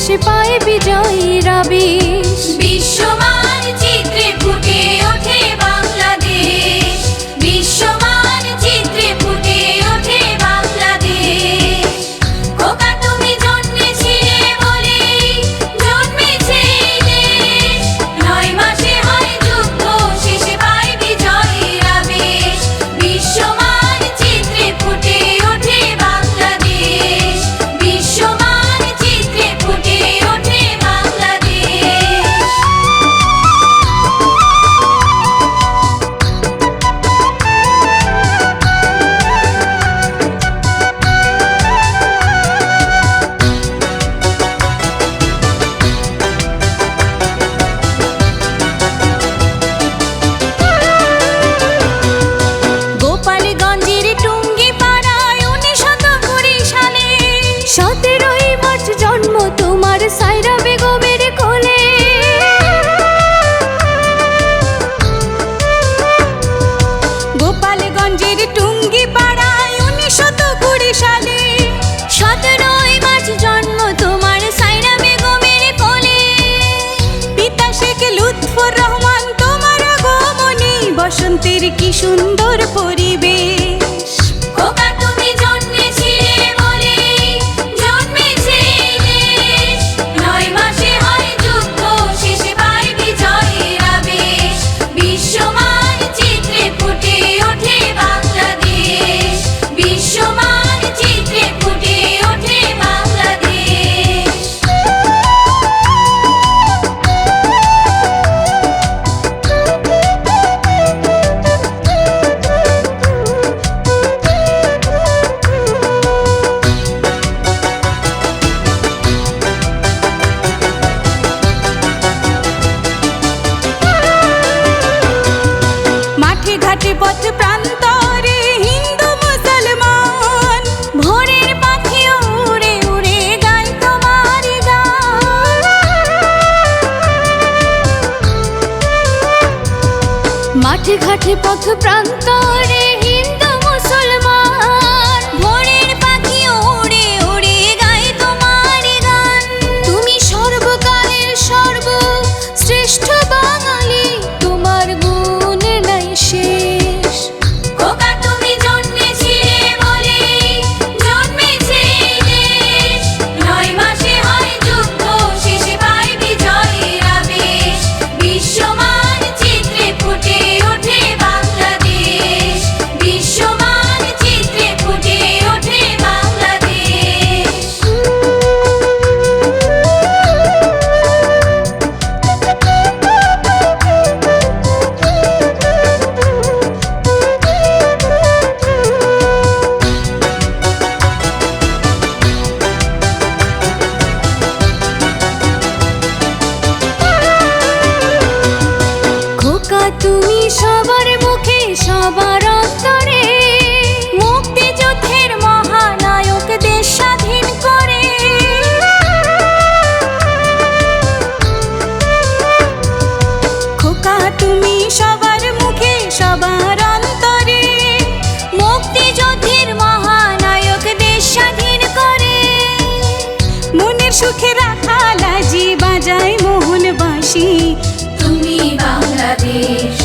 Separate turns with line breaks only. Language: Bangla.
শেষে পায় বিজয়ীর আবেশ
বিশ্বমান
তোমার সাইরা বেগমের কোলে। গোপালগঞ্জের টুঙ্গি পাড়ায় উনিশশত কুড়ি সালে সতেরোই মার্চ জন্ম তোমার সাইরা বেগমের কোলে। পিতা শেখ লুৎফর রহমান, তোমার আগমনী বসন্তের কি সুন্দর পরিবেশ। হিন্দু মুসলমান উড়ে উড়ে মাঠে ঘাটে পথ প্রান্তরে হিন্দু মুসলমান তুমি সবার মুখে, সবার অন্তরে। মুক্তিযুদ্ধের মহানায়ক দেশ স্বাধীন করে। মনের সুখে রাখা লাজি বাজায় মোহনবাসী। তুমি বাংলাদেশ।